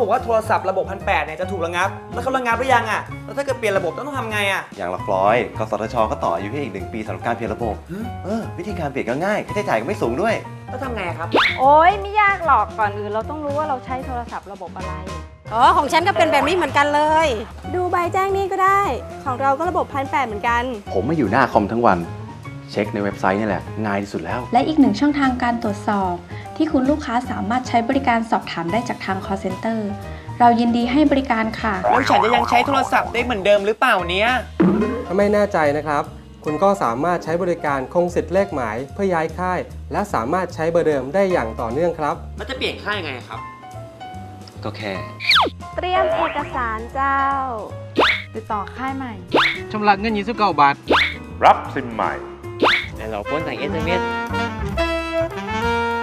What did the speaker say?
บอกว่าโทรศัพท์ระบบพันแเนี่ยจะถูกระงับ แล้วเขาระงับหรือยังอะ แล้วถ้าเกิดเปลี่ยนระบบต้องทำไงอะ อย่างละฟลอย กสทช ก็ต่ออายุให้อีกหนึ่งปีสำหรับการเปลี่ยนระบบฮะเออ วิธีการเปลี่ยนก็ง่าย ค่าใช้จ่ายก็ไม่สูงด้วย แล้วทำไงอะครับ โอ้ยไม่ยากหรอกก่อนอื่นเราต้องรู้ว่าเราใช้โทรศัพท์ระบบอะไร อ๋อ ของฉันก็เป็นแบบนี้เหมือนกันเลย ดูใบแจ้งหนี้ก็ได้ ของเราก็ระบบพันแปดเหมือนกัน ผมไม่อยู่หน้าคอมทั้งวัน เช็คในเว็บไซต์นี่แหละง่ายที่สุดแล้ว และอีกหนึ่งช่องทางการตรวจสอบ ที่คุณลูกค้าสามารถใช้บริการสอบถามได้จากทาง call center เรายินดีให้บริการค่ะ แล้วฉันจะยังใช้โทรศัพท์ได้เหมือนเดิมหรือเปล่าเนี้ยถ้าไม่แน่ใจนะครับ คุณก็สามารถใช้บริการคงสิทธิ์เลขหมายเพื่อย้ายค่าย และสามารถใช้เบอร์เดิมได้อย่างต่อเนื่องครับแล้วจะเปลี่ยนค่ายยังไงครับ ก็แค่ เตรียมเอกสารเจ้า ติดต่อค่ายใหม่ ชำระเงิน29บาท รับซิมใหม่แต่เราพ้นทาง SMS